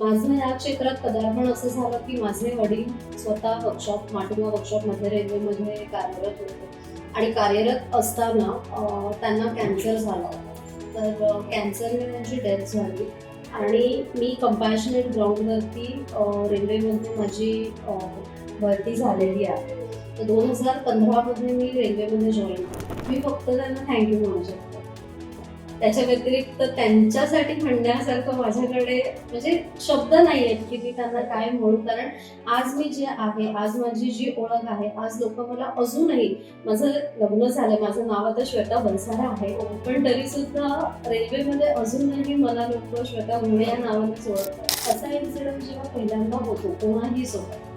माझं या क्षेत्रात पदार्पण असं झालं की माझे वडील स्वतः वर्कशॉप माटुंगा वर्कशॉपमध्ये रेल्वेमध्ये कार्यरत होते. आणि कार्यरत असताना त्यांना कॅन्सर झाला होता. तर कॅन्सरने त्यांची डेथ झाली. आणि मी कंपॅशनेट ग्राउंडवरती रेल्वेमध्ये माझी भरती झालेली आहे. तर दोन हजार पंधरामध्ये मी रेल्वेमध्ये जॉईन केली. मी फक्त त्यांना थँक्यू म्हणू शकते. त्याच्या व्यतिरिक्त त्यांच्यासाठी म्हणण्यासारखं माझ्याकडे म्हणजे शब्द नाही आहेत की मी त्यांना काय म्हणू. कारण आज मी जे आहे आज माझी जी ओळख आहे आज लोक मला अजूनही माझं लग्न झालं माझं नाव आता श्वेता बनसारा आहे. पण तरी सुद्धा रेल्वेमध्ये अजूनही मला लोक श्वेता घुमे या नावानेच ओळखतात असा इन्सिडेंट जेव्हा पहिल्यांदा होतो कोणाही सोबत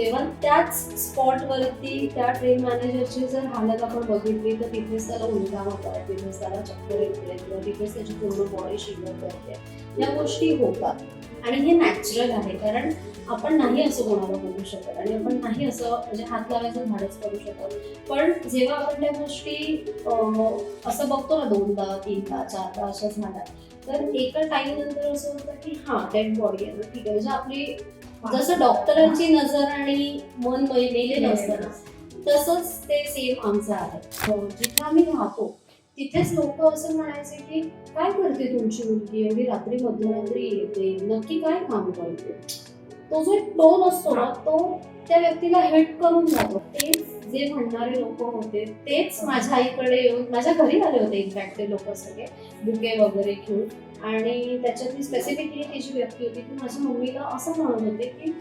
तेव्हा त्याच स्पॉटवरती त्या ट्रेन मॅनेजरची जर हालत आपण बघितली तर तिथेच त्याला उलटा होतात तिथेच त्याला चक्कर येते किंवा तिथेच त्याची पूर्ण बॉडी शिल्लक करते. या गोष्टी होतात. आणि हे नॅचरल आहे कारण आपण नाही असं कोणाला बोलू शकत आणि आपण नाही असं म्हणजे हात लावायचं धाडच करू शकत. पण जेव्हा आपण त्या गोष्टी असं बघतो ना दोनदा तीनदा चारदा अशा झाल्या तर एका टाईम नंतर असं होतं की हा डेड बॉडी आहे. ठीक आहे म्हणजे आपली जसं डॉक्टरांची नजर आणि मन मेलेलं असतं तसंच ते सेम आमचं आहे. हो, जिथं आम्ही राहतो तिथेच लोक असं म्हणायचे की काय करते तुमची मुलगी? एवढी रात्री मध्यरात्री येते नक्की काय काम करते? तो जो एक टोन असतो ना तो त्या व्यक्तीला हेट करून जातो. तेच जे म्हणणारे लोक होते तेच माझ्या आईकडे येऊन माझ्या घरी आले होते इनफॅक्ट ते लोक सगळे बुके वगैरे घेऊन. आणि त्याच्यातली स्पेसिफिकली ती जी व्यक्ती होती ती माझ्या मम्मीला असं म्हणत होते की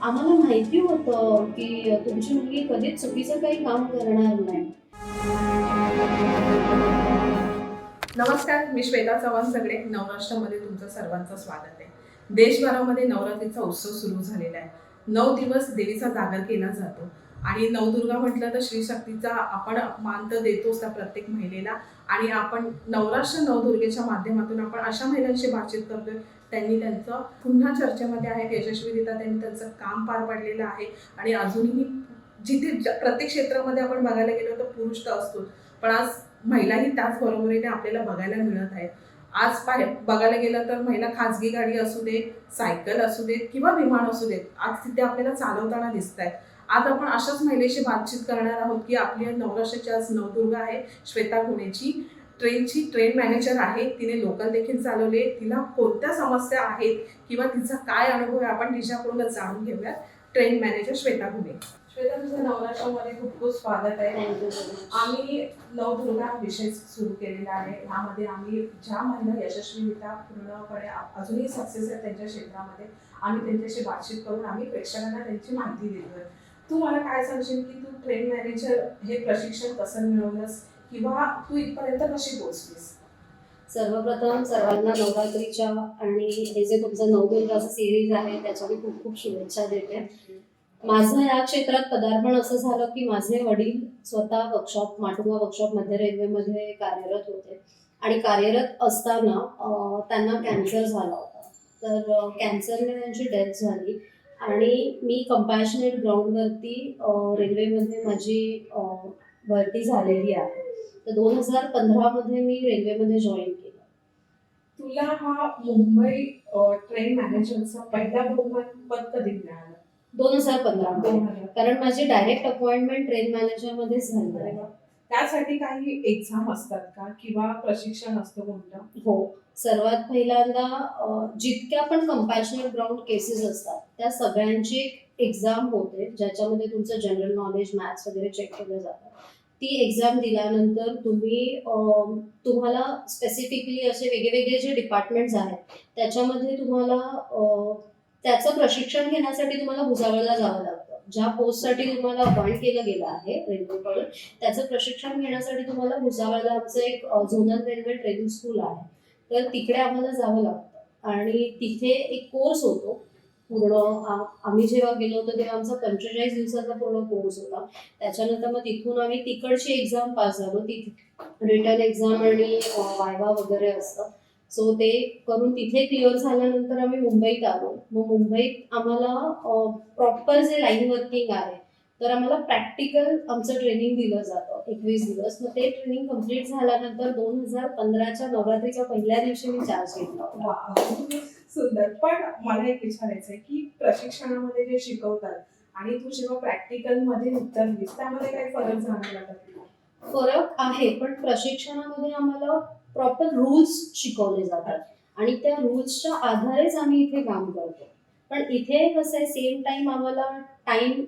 आम्हाला माहिती होतं की तुमची मुलगी कधीच चुकीचं काही काम करणार नाही. नमस्कार मी श्वेता चव्हाण सगळे. नवराष्ट्रामध्ये तुमचं सर्वांचं स्वागत आहे. देशभरामध्ये नवरात्रीचा उत्सव सुरू झालेला आहे. नऊ दिवस देवीचा जागर केला जातो. आणि नवदुर्गा म्हटलं तर श्रीशक्तीचा आपण मान तर देतोच त्या प्रत्येक महिलेला. आणि आपण नवराष्ट्र नवदुर्गेच्या माध्यमातून आपण अशा महिलांशी बातचीत करतोय. त्यांनी त्यांचं पुन्हा चर्चेमध्ये आहेत यशस्वीरित्या त्यांनी त्यांचं काम पार पाडलेलं आहे. आणि अजूनही जिथे प्रत्येक क्षेत्रामध्ये आपण बघायला गेलो तर पुरुष तर असतो पण आज महिलाही त्याच बरोबरीने आपल्याला बघायला मिळत आहेत. आज पाय बघायला गेलं तर महिला खाजगी गाडी असू दे सायकल असू देत किंवा विमान असू देत आज तिथे आपल्याला चालवताना दिसत आहेत आज आपण अशाच महिलेशी बातचीत करणार आहोत की आपली नवराष्ट्राची आज नवदुर्गा आहे श्वेता पुणेची ट्रेनची ट्रेन मॅनेजर आहे तिने लोकल देखील चालवले. तिला कोणत्या समस्या आहेत किंवा तिचा काय अनुभव आहे आपण तिच्याकडूनच जाणून घेऊया ट्रेन मॅनेजर श्वेता पुणे श्वेता तुझं नवराष्ट्रामध्ये खूप खूप स्वागत आहे. आम्ही नवदुर्गा विषय सुरू केलेला आहे. यामध्ये आम्ही ज्या महिला यशस्वीरित्या पूर्णपणे अजूनही सक्सेस आहेत त्यांच्या क्षेत्रामध्ये आम्ही त्यांच्याशी बातचीत करून आम्ही प्रेक्षकांना त्यांची माहिती देतोय. तू मला काय सांगशील की तू ट्रेन मॅनेजर हे प्रशिक्षण कसं मिळवलंस? किंवा तू इथपर्यंत कशी पोहोचलीस? सर्वप्रथम सर्वांना नवरात्रीच्या आणि हे जे तुमचं नवदुर्गाचं सिरीज आहे त्याच्या मी खूप खूप शुभेच्छा देते. माझं या क्षेत्रात पदार्पण असं झालं की माझे वडील स्वतः वर्कशॉप माटुंगा वर्कशॉप मध्य रेल्वेमध्ये कार्यरत होते. आणि कार्यरत असताना त्यांना कॅन्सर झाला होता. तर कॅन्सरने त्यांची डेथ झाली. आणि मी कंपॅशनेट ग्राउंडवरती रेल्वेमध्ये माझी भरती झालेली आहे. तर दोन हजार पंधरामध्ये मी रेल्वेमध्ये जॉईन केलं. तुला हा मुंबई ट्रेन मॅनेजरचा पहिला बहुमान पद कधी मिळालं? दोन हजार हजार. कारण माझी डायरेक्ट अपॉइंटमेंट ट्रेन मॅनेजरमध्येच झाली आहे. त्यासाठी काही एक्झाम असतात का? किंवा प्रशिक्षण असतं कोणतं? हो. सर्वात पहिल्यांदा जितक्या पण कंपॅशनल ग्राउंड केसेस असतात त्या सगळ्यांची एक एक्झाम होते ज्याच्यामध्ये तुमचं जनरल नॉलेज मॅथ्स वगैरे चेक केलं जातं. ती एक्झाम दिल्यानंतर तुम्ही तुम्हाला स्पेसिफिकली असे वेगळे वेगळे जे डिपार्टमेंट्स आहेत त्याच्यामध्ये तुम्हाला त्याचं प्रशिक्षण घेण्यासाठी तुम्हाला भुसावळला जावं लागतं. ज्या पोस्टसाठी तुम्हाला अपॉइंट केलं गेलं आहे रेल्वेकडून त्याचं प्रशिक्षण घेण्यासाठी तुम्हाला भुसावळला आमचं एक झोनल रेल्वे ट्रेनिंग स्कूल आहे. तर तिकडे आम्हाला जावं लागतं. आणि तिथे एक कोर्स होतो. पूर्ण आम्ही जेव्हा गेलो होतो तेव्हा आमचा पंचेचाळीस दिवसाचा पूर्ण कोर्स होता. त्याच्यानंतर मग तिथून आम्ही तिकडची एक्झाम पास झालो. ती रिटर्न एक्झाम आणि वायवा वगैरे असतं. सो ते करून तिथे क्लिअर झाल्यानंतर आम्ही मुंबईत आलो. मग मुंबईत आम्हाला प्रॉपर जे लाईन वर्किंग आहे तर आम्हाला प्रॅक्टिकल आमचं ट्रेनिंग दिलं जातं. एकवीस दिवस. मग ते ट्रेनिंग कंप्लीट झाल्यानंतर दोन हजार पंधराच्या नवरात्रीच्या पहिल्या दिवशी मी चार्ज घेतला सुंदर. पण मला एक विचारायचं आहे की प्रशिक्षणामध्ये जे शिकवतात आणि तू जेव्हा प्रॅक्टिकलमध्ये उतरलीस त्यामध्ये काही फरक जाणवला का? फरक आहे पण प्रशिक्षणामध्ये आम्हाला प्रॉपर रूल्स शिकवले जातात. आणि त्या रूल्सच्या आधारेच आम्ही इथे काम करतो. पण इथे कसं आहे सेम टाइम आम्हाला टाइम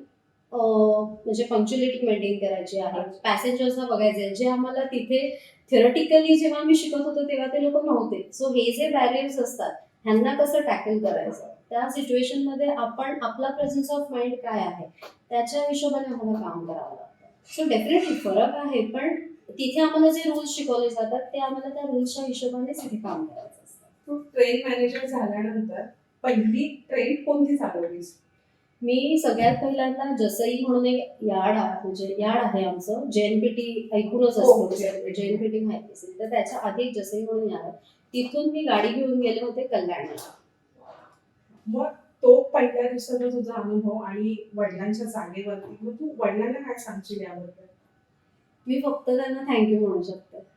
म्हणजे पंक्च्युलिटी मेंटेन करायची आहे. पॅसेंजर्सना बघायचे आहे जे आम्हाला तिथे थिअरटिकली जेव्हा आम्ही शिकत होतो तेव्हा ते लोक नव्हते. सो हे जे बॅरियर्स असतात ह्यांना कसं टॅकल करायचं? त्या सिच्युएशनमध्ये आपण आपला प्रेझन्स ऑफ माइंड काय आहे त्याच्या हिशोबाने आम्हाला काम करावं लागतं. सो डेफिनेटली फरक आहे पण तिथे आम्हाला जे रूल्स शिकवले जातात ते आम्हाला त्या रूल्सच्या हिशोबानेच इथे काम करायचं असतं. तू ट्रेन मॅनेजर झाल्यानंतर पहिली ट्रेन कोणती चालवलीस? मी सगळ्यात पहिल्यांदा जसई म्हणून एक यार्ड आहे म्हणजे यार्ड आहे आमचं. जेएनपीटी ऐकूनच हो, असतो. जेएनपीटी माहिती असेल. तर त्याच्या आधी जसई म्हणून यार्ड तिथून मी गाडी घेऊन गेले होते कल्याणला. मग तो पहिल्या दिवसाचा तुझा अनुभव आणि वडिलांच्या जागेवरती मग तू वडिलांना काय सांगशील याबद्दल? मी फक्त त्यांना थँक्यू म्हणू शकते.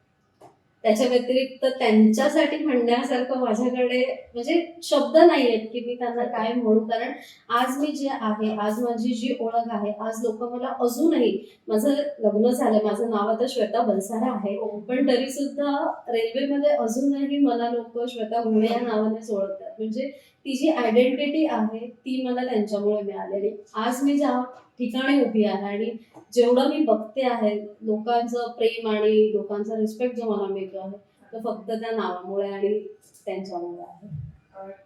त्याच्या व्यतिरिक्त त्यांच्यासाठी म्हणण्यासारखं माझ्याकडे म्हणजे शब्द नाही आहेत की मी त्यांना काय म्हणू. कारण आज मी जे आहे आज माझी जी ओळख आहे आज लोक मला अजूनही माझं लग्न झालंय माझं नाव आता श्वेता बलसारा आहे. पण तरी सुद्धा रेल्वेमध्ये अजूनही मला लोक श्वेता घुणे या नावानेच ओळखतात म्हणजे ती जी आयडेंटिटी आहे ती मला त्यांच्यामुळे मिळालेली. आज मी ज्या ठिकाणी उभी आहे आणि जेवढं मी बघते आहे लोकांचं प्रेम आणि लोकांचा रिस्पेक्ट जो मला मिळतो आहे तो फक्त त्या नावामुळे आणि त्यांच्यामुळे आहे.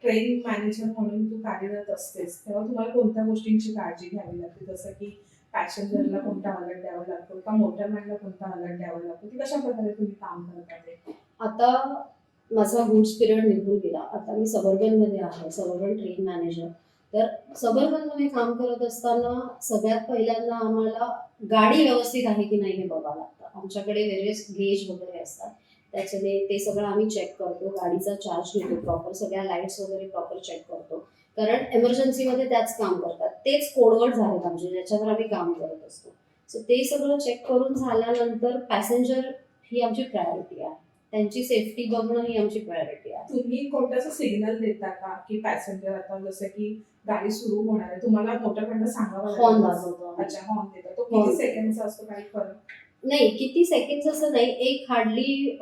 ट्रेन मॅनेजर म्हणून तू कार्यरत असतेस तेव्हा तुम्हाला कोणत्या गोष्टींची काळजी घ्यावी लागते? जसं की पॅसेंजरला कोणता अलर्ट द्यावा लागतो का मोटरमॅनला कोणता अलर्ट द्यावा लागतो? ती कशा प्रकारे तुम्ही काम करता ते? आता माझा गुड्स पिरियड निघून गेला. आता मी सबर्बनमध्ये आहे सबर्बन ट्रेन मॅनेजर तर सबर्बनमध्ये काम करत असताना सगळ्यात पहिल्यांदा आम्हाला गाडी व्यवस्थित आहे की नाही हे बघावं लागतं. आमच्याकडे वेगळेच गेज वगैरे असतात. त्याच्याने ते सगळं आम्ही चेक करतो. गाडीचा चार्ज घेतो प्रॉपर सगळ्या लाईट्स वगैरे प्रॉपर चेक करतो. कारण एमर्जन्सीमध्ये त्याच काम करतात. तेच कोडवट झालेत आमचे ज्याच्यावर आम्ही काम करत असतो. सो ते सगळं चेक करून झाल्यानंतर पॅसेंजर ही आमची प्रायोरिटी आहे. त्यांची सेफ्टी बघणं ही आमची प्रायोरिटी आहे. तुम्ही कोणत्याचं सिग्नल देता का? की पॅसेंजर आता जसं की गाडी सुरू होणार आहे तुम्हाला मोटरमॅनला सांगावं हॉर्न. वाजवतो आम्ही. अच्छा हॉर्न देता. तो Horn. किती सेकंडचा असतो काही फरक? नाही किती सेकंड असं नाही. एक हार्डली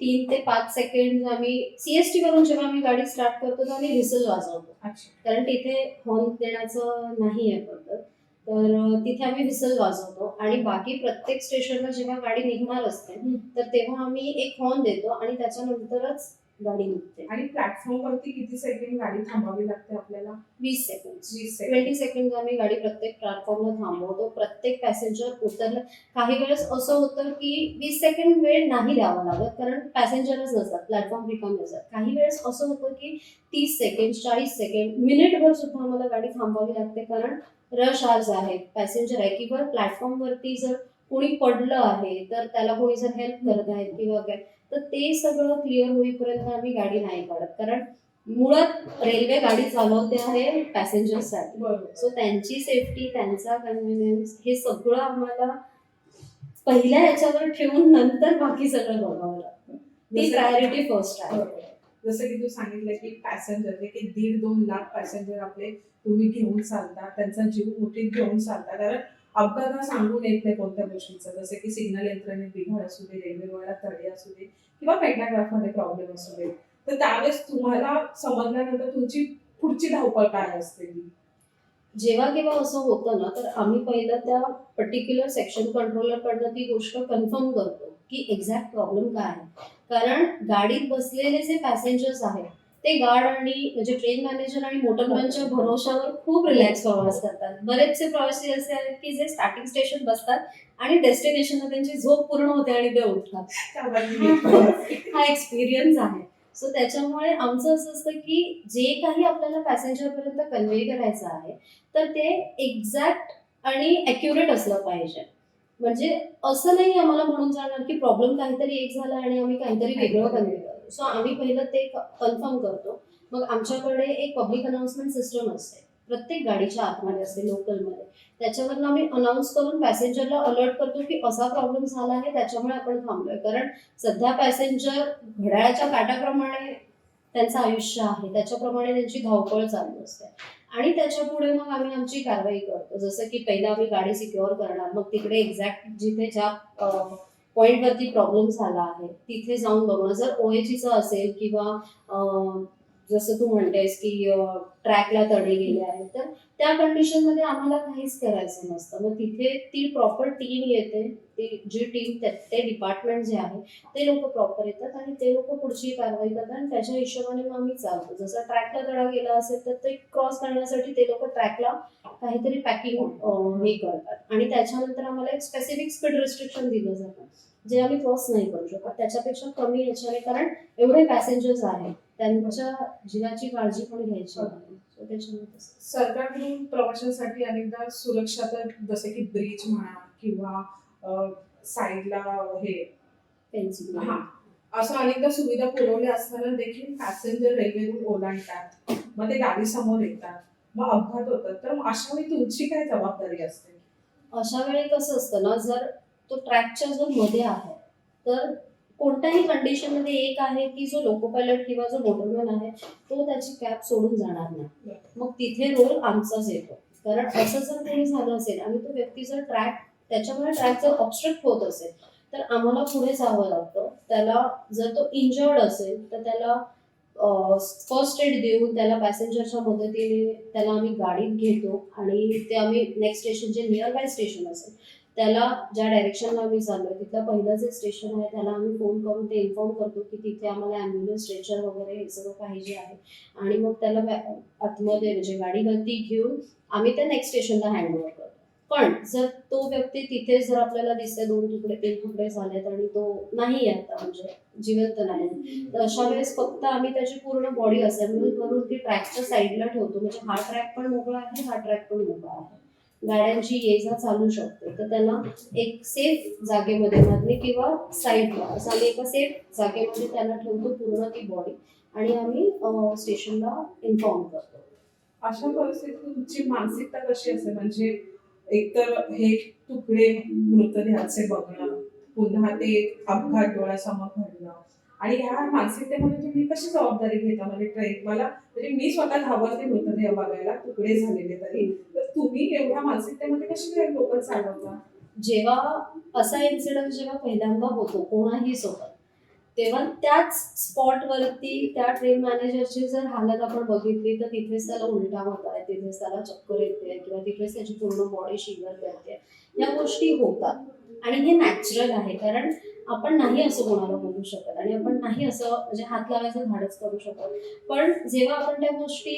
तीन ते पाच सेकंड आम्ही सीएसटी वरून जेव्हा आम्ही गाडी स्टार्ट करतो तर आम्ही रिसल वाजवतो. अच्छा. कारण तिथे हॉर्न देण्याचं नाही आहे पद्धत तर तिथे आम्ही विसल वाजवतो आणि बाकी प्रत्येक स्टेशनला जेव्हा गाडी निघणार असते. तर तेव्हा आम्ही एक हॉर्न देतो आणि त्याच्यानंतरच गाडी निघते. आणि प्लॅटफॉर्म वरती किती सेकंड गाडी थांबावी लागते आपल्याला? वीस सेकंड वीस ट्वेंटी सेकंड आम्ही गाडी प्रत्येक प्लॅटफॉर्मला थांबवतो प्रत्येक पॅसेंजर उतरलं. काही वेळेस असं होतं की वीस सेकंड वेळ नाही द्यावा लागत कारण पॅसेंजरच नसतात प्लॅटफॉर्म रिकाम नसतात काही वेळेस असं होतं की तीस सेकंड चाळीस सेकंड मिनिटभर सुद्धा आम्हाला गाडी थांबवावी लागते कारण रश आर्ज आहे. पॅसेंजर आहे. किंवा प्लॅटफॉर्मवरती जर कोणी पडलं आहे तर त्याला कोणी जर हेल्प करत आहे किंवा काय तर ते सगळं क्लिअर होईपर्यंत आम्ही गाडी नाही काढत कारण मुळात रेल्वे गाडी चालवते आहे पॅसेंजर्ससाठी सो त्यांची सेफ्टी त्यांचा कन्व्हिनियन्स हे सगळं आम्हाला पहिल्या याच्यावर ठेवून नंतर बाकी सगळं बघावं लागतं. ती प्रायोरिटी फर्स्ट आहे. जसं की तू सांगितलं की पॅसेंजर जे की दीड दोन लाख पॅसेंजर आपले तुम्ही घेऊन चालता त्यांचा जीव मुठीत घेऊन चालता. कारण अपघात सांगून येत नाही कोणत्या गोष्टीचं. जसं की सिग्नल यंत्रणेत बिघाड असू दे रेल्वे रुळाला तडे असू दे किंवा पेंटाग्राफमध्ये प्रॉब्लेम असू दे. तर त्यावेळेस तुम्हाला समजल्यानंतर तुमची पुढची धावपळ काय असते? ती? जेव्हा केव्हा असं होतं ना तर आम्ही पहिलं त्या पर्टिक्युलर सेक्शन कंट्रोलरकडनं ती गोष्ट कन्फर्म करतो की एक्झॅक्ट प्रॉब्लेम काय आहे. कारण गाडीत बसलेले जे पॅसेंजर्स आहेत ते गार्ड आणि म्हणजे ट्रेन मॅनेजर आणि मोटरमॅनच्या भरोशावर खूप रिलॅक्स प्रवास करतात. बरेचसे प्रवासी असे आहेत की जे स्टार्टिंग स्टेशन बसतात आणि डेस्टिनेशनला त्यांची झोप पूर्ण होते आणि ते उठतात. हा एक्सपिरियन्स आहे. सो त्याच्यामुळे आमचं असं असतं की जे काही आपल्याला पॅसेंजर पर्यंत कन्व्हे करायचं आहे तर ते एक्झॅक्ट आणि अॅक्युरेट असलं पाहिजे. म्हणजे असं नाही आम्हाला म्हणून जाणार की प्रॉब्लेम काहीतरी एक झाला आणि आम्ही काहीतरी वेगळं कन्व्हे करतो सो आम्ही पहिलं ते कन्फर्म करतो. मग आमच्याकडे एक पब्लिक अनाउन्समेंट सिस्टम असते. प्रत्येक गाडीच्या आतमध्ये असते लोकलमध्ये त्याच्यावरनं आम्ही अनाऊन्स करून पॅसेंजरला अलर्ट करतो की असा प्रॉब्लेम झाला आहे त्याच्यामुळे आपण थांबलोय. कारण सध्या पॅसेंजर घड्याळाच्या काट्याप्रमाणे त्यांचं आयुष्य आहे. त्याच्याप्रमाणे त्यांची धावपळ चालू असते. आणि त्याच्या पुढे मग आम्ही आमची कारवाई करतो. जसं की पहिला आम्ही गाडी सिक्युअर करणार. मग तिकडे एक्झॅक्ट जिथे ज्या पॉईंटवरती प्रॉब्लेम झाला आहे तिथे जाऊन बघणं जर ओएचीचं असेल किंवा जसं तू म्हणतेस की ट्रॅकला तडे गेले आहेत तर त्या कंडिशनमध्ये आम्हाला काहीच करायचं नसतं. मग तिथे ती प्रॉपर टीम येते ती जी टीम ते डिपार्टमेंट जे आहे ते लोक प्रॉपर येतात आणि ते लोक पुढची कारवाई करतात आणि त्याच्या हिशोबाने मग आम्ही चालतो. जसं ट्रॅकला तडा गेला असेल तर ते क्रॉस करण्यासाठी ते लोक ट्रॅकला काहीतरी पॅकिंग हे करतात. आणि त्याच्यानंतर आम्हाला एक स्पेसिफिक स्पीड रिस्ट्रिक्शन दिलं जातं जे आम्ही क्रॉस नाही करू शकत. त्याच्यापेक्षा कमी याच्याने कारण एवढे पॅसेंजर्स आहेत त्यांच्या जीवाची काळजी पण घ्यायची. तसं. सरकारकडून प्रवाशांसाठी अनेकदा सुरक्षा तर जसे की ब्रिज म्हणा किंवा साईडला हे हा. असं अनेकदा सुविधा पुरवल्या असताना देखील पॅसेंजर रेल्वेतून ओलांडतात. मग ते गाडी समोर येतात. मग अपघात होतात. तर अशा वेळी तुमची काय जबाबदारी असते? अशा वेळी कसं असतं ना जर तो ट्रॅकच्या जर मध्ये आहे तर कोणत्याही कंडिशनमध्ये एक आहे की जो लोको पायलट किंवा जो मोटरमॅन आहे तो त्याची कॅब सोडून जाणार नाही. मग तिथे रोल आमचाच येतो. कारण असं जर काही झालं असेल आणि तो व्यक्ती जर ट्रॅक त्याच्यामुळे ट्रॅक जर ऑबस्ट्रक्ट होत असेल तर आम्हाला पुढे जावं लागतं. त्याला जर तो इंजर्ड असेल तर त्याला फर्स्ट एड देऊन त्याला पॅसेंजरच्या मदतीने त्याला आम्ही गाडीत घेतो आणि ते आम्ही नेक्स्ट स्टेशन जे नियर बाय स्टेशन असेल त्याला ज्या डायरेक्शनला आम्ही चाललोय तिथलं पहिलं जे स्टेशन आहे त्याला आम्ही फोन करून ते इन्फॉर्म करतो की तिथे आम्हाला ॲम्ब्युलन्स स्ट्रेचर वगैरे हे सगळं पाहिजे आहे. आणि मग त्याला आतमध्ये म्हणजे गाडीवरती घेऊन आम्ही त्या नेक्स्ट स्टेशनला हँडओव्हर करतो. पण जर तो व्यक्ती तिथे जर आपल्याला दिसते दोन तुकडे तीन तुकडे झालेत आणि तो नाही आहे आता म्हणजे जिवंत नाही तर अशा वेळेस फक्त आम्ही त्याची पूर्ण बॉडी असेंबल करून ती ट्रॅकच्या साईडला ठेवतो. म्हणजे हा ट्रॅक पण मोकळा आहे हा ट्रॅक पण मोकळा आहे. गाड्यांची ये जा चालू शकते. तर त्यांना एक सेफ जागेमध्ये मधली किंवा साईडला असं आम्ही एका सेफ जागेमध्ये त्याला ठेवतो पूर्ण ती बॉडी आणि आम्ही स्टेशनला इन्फॉर्म करतो. अशा परिस्थितीत तुमची मानसिकता कशी असते म्हणजे एकतर हे तुकडे मृतदेहाचे बघणं पुन्हा ते अपघात डोळ्यासमोर घडणं आणि ह्या मानसिकतेमध्ये तुम्ही कशी जबाबदारी घेता? म्हणजे ट्रेन मला म्हणजे मी स्वतः घाबरते मृतदेह बघायला तुकडे झालेले तरी. तुम्ही एवढ्या मानसिकतेमध्ये कशी काय लोक चालवता? जेव्हा असा इन्सिडेंट जेव्हा पहिल्यांदा होतो कोणाही सोबत तेव्हा त्याच स्पॉटवरती त्या ट्रेन मॅनेजरची जर हालत आपण बघितली तर तिथेच त्याला उलटा होत आहे तिथेच त्याला चक्कर येते किंवा तिथेच त्याची पूर्ण बॉडी शिवर करते. या गोष्टी होतात. आणि हे नॅचरल आहे कारण आपण नाही असं कोणाला बोलू शकत आणि आपण नाही असं म्हणजे हात लावायचं धाडच करू शकत. पण जेव्हा आपण त्या गोष्टी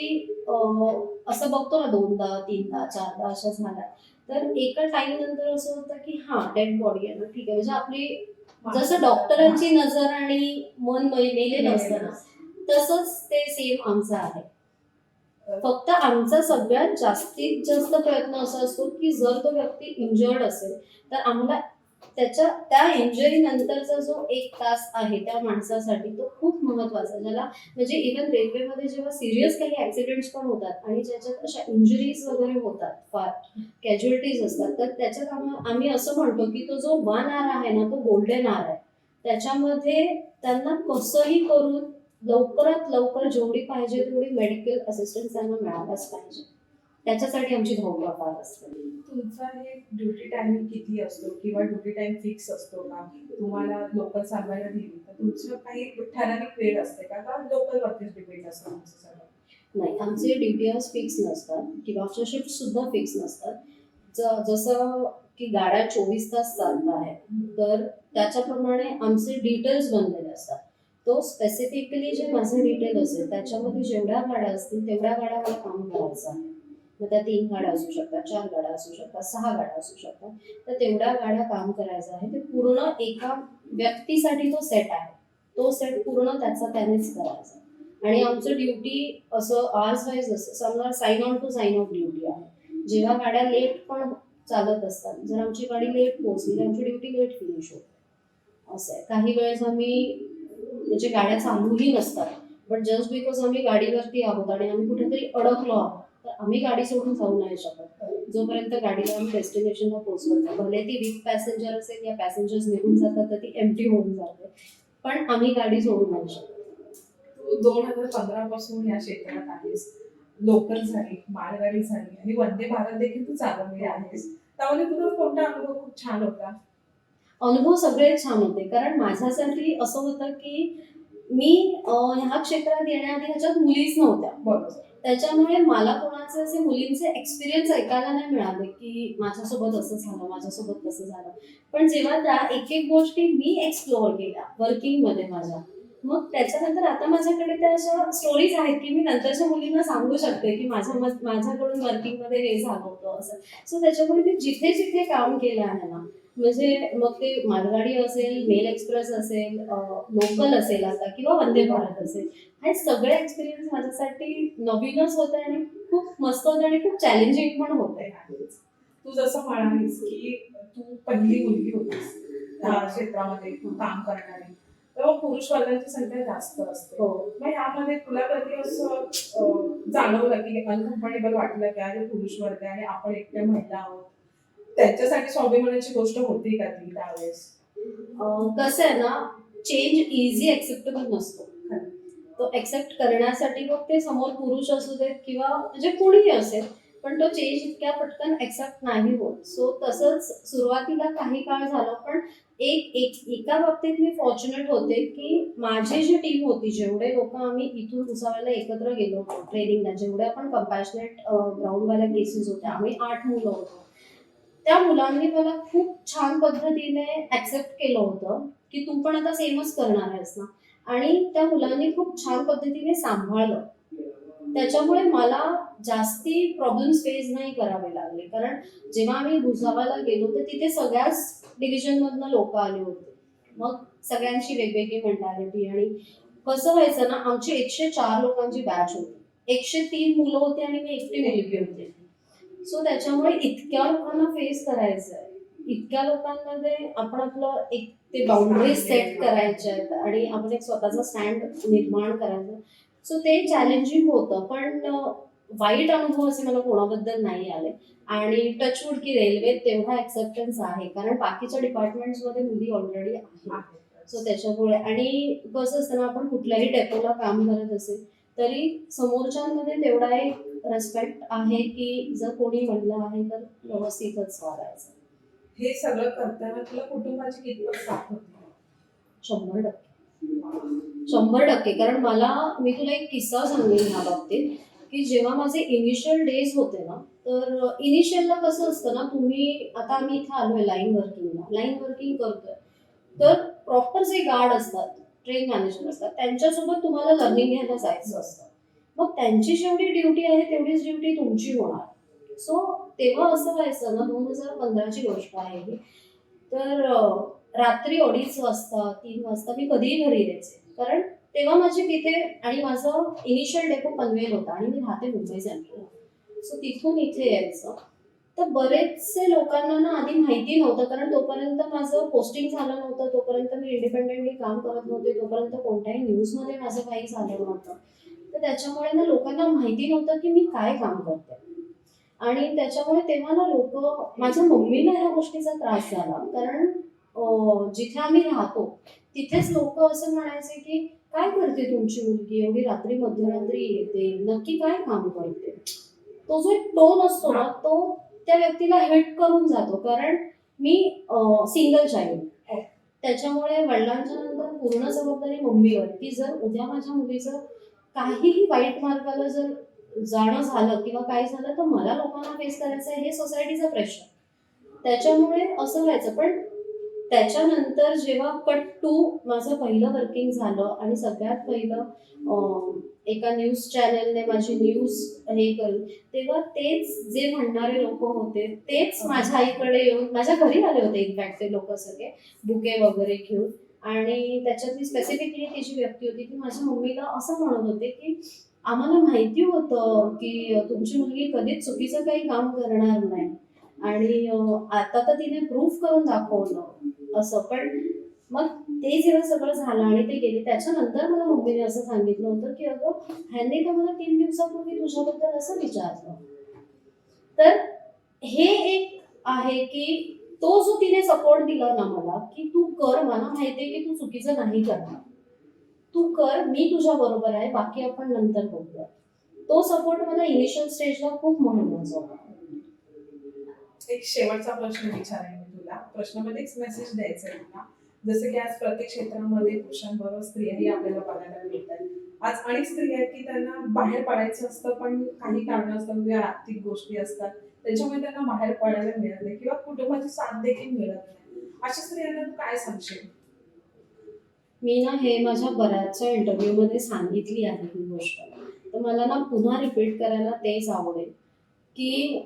असं बघतो ना दोनदा तीनदा चारदा अशा झाल्या तर एका टाइम नंतर असं होतं की हा डेड बॉडी आहे ना ठीक आहे. म्हणजे आपली जसं डॉक्टरांची नजर आणि मन मेलेलं असतं ना तसंच ते सेम आमचं आहे. फक्त आमचा सगळ्यात जास्तीत जास्त प्रयत्न असा असतो की जर तो व्यक्ती इंजर्ड असेल तर आम्हाला त्याच्या त्या इंजरी नंतरचा जो एक तास आहे त्या माणसासाठी तो खूप महत्त्वाचा ज्याला म्हणजे इव्हन रेल्वेमध्ये जेव्हा सिरियस काही ऍक्सिडेंट्स पण होतात आणि ज्याच्यात अशा इंजुरीज वगैरे होतात फार कॅज्युअलिटीज असतात तर त्याच्यात आम्ही असं म्हणतो की तो जो वन आर आहे ना तो गोल्डन आर आहे. त्याच्यामध्ये त्यांना कसंही करून लवकरात लवकर जेवढी पाहिजे तेवढी मेडिकल असिस्टन्स त्यांना मिळालाच पाहिजे. त्याच्यासाठी आमची धावपळ फार असते. तुमचा हे ड्युटी टायमिंग किती असतो किंवा ड्युटी टाइम फिक्स असतो का? तुम्हाला लोकल चालवायला दिली तर तुमचं काही ठराविक वेळ असते का? का लोकलवरतीच डिपेंड असतं तुमचं सगळं? नाही आमचे ड्युटी आवर्स फिक्स नसतात किंवा आमच्या शिफ्ट सुद्धा फिक्स नसतात. ज- जसं की गाड्या चोवीस तास चालत आहेत तर त्याच्याप्रमाणे आमचे डिटेल्स बनलेले असतात. तो स्पेसिफिकली जे माझे डिटेल असेल त्याच्यामध्ये जेवढ्या गाड्या असतील तेवढ्या गाड्या मला काम करायचं आहे. मग त्या तीन गाड्या असू शकतात चार गाड्या असू शकतात सहा गाड्या असू शकतात. तर तेवढ्या गाड्या काम करायचं आहे. ते पूर्ण एका व्यक्तीसाठी तो सेट आहे. तो सेट पूर्ण त्याचा त्यानेच करायचा आणि आमचं ड्युटी असं आर्स वाईज असं समजा sign on to sign off duty आहे. जेव्हा गाड्या लेट पण चालत असतात जर आमची गाडी लेट पोहोचली तर आमची ड्युटी लेट फिनिश होते. असं आहे. काही वेळेस आम्ही म्हणजे गाड्या चालूही नसतात. पण जस्ट बिकॉज आम्ही गाडीवरती आहोत आणि आम्ही कुठेतरी अडकलो आहोत तर आम्ही गाडी सोडून जाऊ नाही शकत जोपर्यंत गाडीला आम्ही डेस्टिनेशनला पोहोचवत नाही. भले ती विथ पॅसेंजर असेल या पॅसेंजर्स निघून जातात तर ती एम्प्टी होऊन जाते. पण आम्ही गाडी सोडू नाही शकत. दोन हजार पंधरा पासून या क्षेत्रात आहेस. लोकल झाली मालगाडी झाली आणि वंदे भारत देखील तू चालवली आहेस. त्यामध्ये तुझा कोणता अनुभव खूप छान होता? अनुभव सगळे छान होते. कारण माझ्यासाठी असं होतं की मी ह्या क्षेत्रात येण्याआधी ह्याच्यात मुलीच नव्हत्या. बरोबर. त्याच्यामुळे मला कोणाचे असे मुलींचे एक्सपिरियन्स ऐकायला नाही मिळाले की माझ्यासोबत असं झालं माझ्यासोबत तसं झालं. पण जेव्हा त्या एक एक गोष्टी मी एक्सप्लोअर केल्या वर्किंगमध्ये माझ्या मग त्याच्यानंतर आता माझ्याकडे त्या अशा स्टोरीज आहेत की मी नंतरच्या मुलींना सांगू शकते की माझ्या माझ्याकडून वर्किंगमध्ये हे झालं होतं असं. सो त्याच्यामुळे मी जिथे जिथे काम केलं आहे ना म्हणजे मग ते मालगाडी असेल मेल एक्सप्रेस असेल लोकल असेल आता किंवा वंदे भारत असेल हे सगळे एक्सपिरियन्स माझ्यासाठी नवीनच होते आणि खूप मस्त होते आणि खूप चॅलेंजिंग पण होते. तू जसं म्हणालीस की तू पहिली मुलगी होतीस त्या क्षेत्रामध्ये तू काम करणारी. तेव्हा पुरुष वर्गाची संख्या जास्त असते. हो. मग यामध्ये तुला कधी असं जाणवलं की अनकम्फर्टेबल वाटलं की अरे पुरुष वर्ग आणि आपण एकट्या महिला आहोत? त्यांच्यासाठी स्वाभिमानाची गोष्ट होती का ती त्यावेळेस? कसं आहे ना चेंज इझी ऍक्सेप्टेबल नसतो. तो ऍक्सेप्ट करण्यासाठी मग ते समोर पुरुष असू देत किंवा म्हणजे कोणीही असेल पण तो चेंज इतक्या पटकन ऍक्सेप्ट नाही होत. सो तसंच सुरुवातीला काही काळ झालं पण एक एक एका बाबतीत मी फॉर्च्युनेट होते की माझी जी टीम होती जेवढे लोक आम्ही इथून उसावायला एकत्र गेलो ट्रेनिंगला जेवढे आपण कंपॅशनेट ग्राउंडवाल्या केसेस होत्या आम्ही आठ मुलं होतो. त्या मुलांनी मला खूप छान पद्धतीने ऍक्सेप्ट केलं होतं की तू पण आता सेमच करणार आहेस ना. आणि त्या मुलांनी खूप छान पद्धतीने सांभाळलं. त्याच्यामुळे मला जास्ती प्रॉब्लेम्स फेस नाही करावे लागले. कारण जेव्हा आम्ही भुसावाला गेलो तर तिथे सगळ्याच डिव्हिजन मधनं लोक आले होते. मग सगळ्यांची वेगवेगळी मेंटॅलिटी आणि कसं व्हायचं ना आमची एकशे चार लोकांची बॅच होती. एकशे तीन मुलं होती आणि मी एकटी मुलगी होते. सो त्याच्यामुळे इतक्या लोकांना फेस करायचं आहे इतक्या लोकांमध्ये आपण आपलं एक ते बाउंड्रीज सेट करायच्या आहेत आणि आपण एक स्वतःचा स्टँड निर्माण करायचं. सो ते चॅलेंजिंग होतं पण वाईट अनुभव असे मला कोणाबद्दल नाही आले. आणि टचवूड की रेल्वे तेवढा ऍक्सेप्टन्स आहे कारण बाकीच्या डिपार्टमेंट्समध्ये मुली ऑलरेडी आहेत. सो त्याच्यामुळे आणि कसं असतं ना आपण कुठल्याही डेपोला काम करत असेल तरी समोरच्यांमध्ये तेवढा एक रेस्पेक्ट आहे की जर कोणी म्हणलं आहे तर व्यवस्थितच वागायचं हे सगळं करताना तुला कुटुंबाची कितपत साथ होती? शंभर टक्के. शंभर टक्के. कारण मला मी तुला एक किस्सा सांगेन ह्या बाबतीत की जेव्हा माझे इनिशियल डेज होते ना तर इनिशियलला कसं असतं ना तुम्ही आता आम्ही इथे आलोय लाईन वर्किंगला लाईन वर्किंग करतोय. तर प्रॉपर जे गार्ड असतात ट्रेन मॅनेजर असतात त्यांच्यासोबत तुम्हाला लर्निंग घ्यायला जायचं असतं. मग त्यांची जेवढी ड्युटी आहे तेवढीच ड्युटी तुमची होणार. सो तेव्हा असं व्हायचं ना दोन हजार पंधराची गोष्ट आहे ही. तर रात्री अडीच वाजता तीन वाजता मी कधीही घरी यायचे. कारण तेव्हा माझी तिथे आणि माझं इनिशियल डेपो पनवेल होता आणि मी राहते मुंबई सेंट्रल सो तिथून इथे यायचं. तर बरेचसे लोकांना ना आधी माहिती नव्हतं कारण तोपर्यंत माझं पोस्टिंग झालं नव्हतं तोपर्यंत मी इंडिपेंडेंटली काम करत नव्हते तोपर्यंत कोणत्याही न्यूजमध्ये माझं काही झालं नव्हतं. तर त्याच्यामुळे ना लोकांना माहिती नव्हतं की मी काय काम करते. आणि त्याच्यामुळे तेव्हा ना लोक माझ्या मम्मीला ह्या गोष्टीचा त्रास झाला. कारण जिथे आम्ही राहतो तिथेच लोक असं म्हणायचे की काय करते तुमची मुलगी? एवढी रात्री मध्यरात्री येते. नक्की काय काम करते? तो जो एक टोन असतो ना तो त्या व्यक्तीला हिट करून जातो. कारण मी सिंगल चाइल्ड त्याच्यामुळे वडिलांच्या नंतर पूर्ण जबाबदारी मम्मीवर. की जर उद्या माझ्या मुलीचं काहीही वाईट मार्गाला जर जाणं झालं किंवा काय झालं तर मला लोकांना फेस करायचं आहे हे सोसायटीचं प्रेशर त्याच्यामुळे असं व्हायचं. पण त्याच्यानंतर जेव्हा कट टू माझं पहिलं वर्किंग झालं आणि सगळ्यात पहिलं एका न्यूज चॅनलने माझी न्यूज हे करून तेव्हा तेच जे म्हणणारे लोक होते तेच माझ्या आईकडे येऊन माझ्या घरी आले होते इनफॅक्ट ते लोक सगळे बुके वगैरे घेऊन. आणि त्याच्यातली स्पेसिफिकली ती जी व्यक्ती होती ती माझ्या मम्मीला असं म्हणत होते की आम्हाला माहिती होतं की तुमची मुलगी कधीच चुकीचं काही काम करणार नाही. आणि आता तर तिने प्रूफ करून दाखवलं असं. पण मग ते जेव्हा सगळं झालं आणि ते गेले त्याच्यानंतर मला मम्मीने असं सांगितलं होतं की अगं ह्याने तर मला तीन दिवसापूर्वी तुझ्याबद्दल असं विचारलं. तर हे एक आहे की तो जो तिने सपोर्ट दिला ना मला की तू कर मला माहितीये की तू चुकीचं नाही करणार. तू कर मी तुझ्या बरोबर आहे बाकी आपण नंतर बघूया. तो सपोर्ट मला इनिशियल स्टेजला खूप महत्त्वाचा होता. एक शेवटचा प्रश्न विचारायला मी तुला. प्रश्नामध्येच मेसेज द्यायचा आहे तुला जसं की आज प्रत्येक क्षेत्रामध्ये पुरुषांबरोबर स्त्रियाही आपल्याला बघायला मिळतात. आज अनेक स्त्रिया आहेत की त्यांना बाहेर पडायचं असतं पण काही कारण असतात म्हणजे आर्थिक गोष्टी असतात त्याच्यामुळे त्यांना बाहेर पडायला मिळत नाही किंवा कुटुंबाची साथ देखील मिळत नाही. अशा स्त्रियांना तू काय सांगशील? मी ना हे माझ्या बऱ्याचशा इंटरव्ह्यू मध्ये सांगितली आहे ही गोष्ट. तर मला ना पुन्हा रिपीट करायला तेच आवडेल. की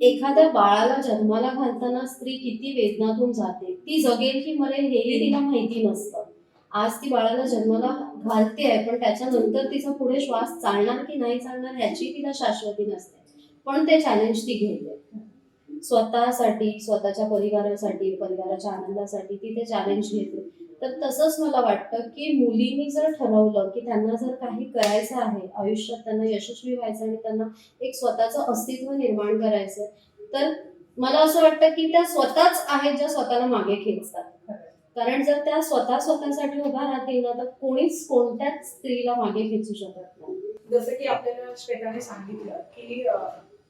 एखाद्या बाळाला जन्माला घालताना स्त्री किती वेदनातून जाते. ती जगेल की मरेल हेही तिला माहिती नसतं. आज ती बाळाला जन्माला घालते आहे पण त्याच्यानंतर तिचा पुढे श्वास चालणार की नाही चालणार ह्याची तिला शाश्वती नसते. पण ते चॅलेंज ती घेते. स्वतःसाठी स्वतःच्या परिवारासाठी परिवाराच्या आनंदासाठी ती ते चॅलेंज घेते. तर तसंच मला वाटतं की मुलींनी जर ठरवलं की त्यांना जर काही करायचं आहे आयुष्यात त्यांना यशस्वी व्हायचं आणि त्यांना एक स्वतःचं अस्तित्व निर्माण करायचं तर मला असं वाटतं की त्या स्वतःच आहेत ज्या स्वतःला मागे खेचतात. कारण जर त्या स्वतः स्वतःसाठी उभा राहतील ना तर कोणीच कोणत्याच स्त्रीला मागे खेचू शकत नाही. जसं की आपल्याला श्वेताने सांगितलं की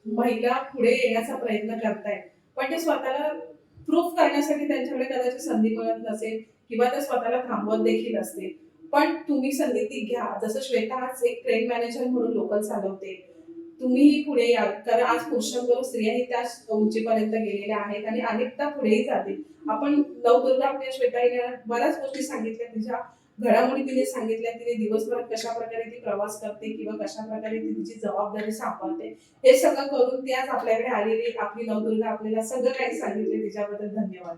महिला पुढे येण्याचा प्रयत्न करतायत पण ते स्वतःला प्रूफ करण्यासाठी त्यांच्याकडे कदाचित संधी मिळत नसेल किंवा ते स्वतःला थांबवत देखील असतील पण तुम्ही संधी ती घ्या. जसं श्वेता आज एक ट्रेन मॅनेजर म्हणून लोकल चालवते. तुम्हीही पुढे या. कारण आज पुरुषांबरोबर स्त्रियाही त्या उंचीपर्यंत गेलेल्या आहेत आणि अनेकदा पुढेही जातील आपण नवदुर्गा आपल्या श्वेताईने बऱ्याच गोष्टी सांगितल्या. तिच्या घडामोडी तिने सांगितल्या. तिने दिवसभरात कशा प्रकारे ती प्रवास करते किंवा कशा प्रकारे ती तिची जबाबदारी सांभाळते. हे सगळं करून ती आज आपल्याकडे आलेली आपली नवदुर्गा आपल्याला सगळं काही सांगितले तिच्याबद्दल धन्यवाद.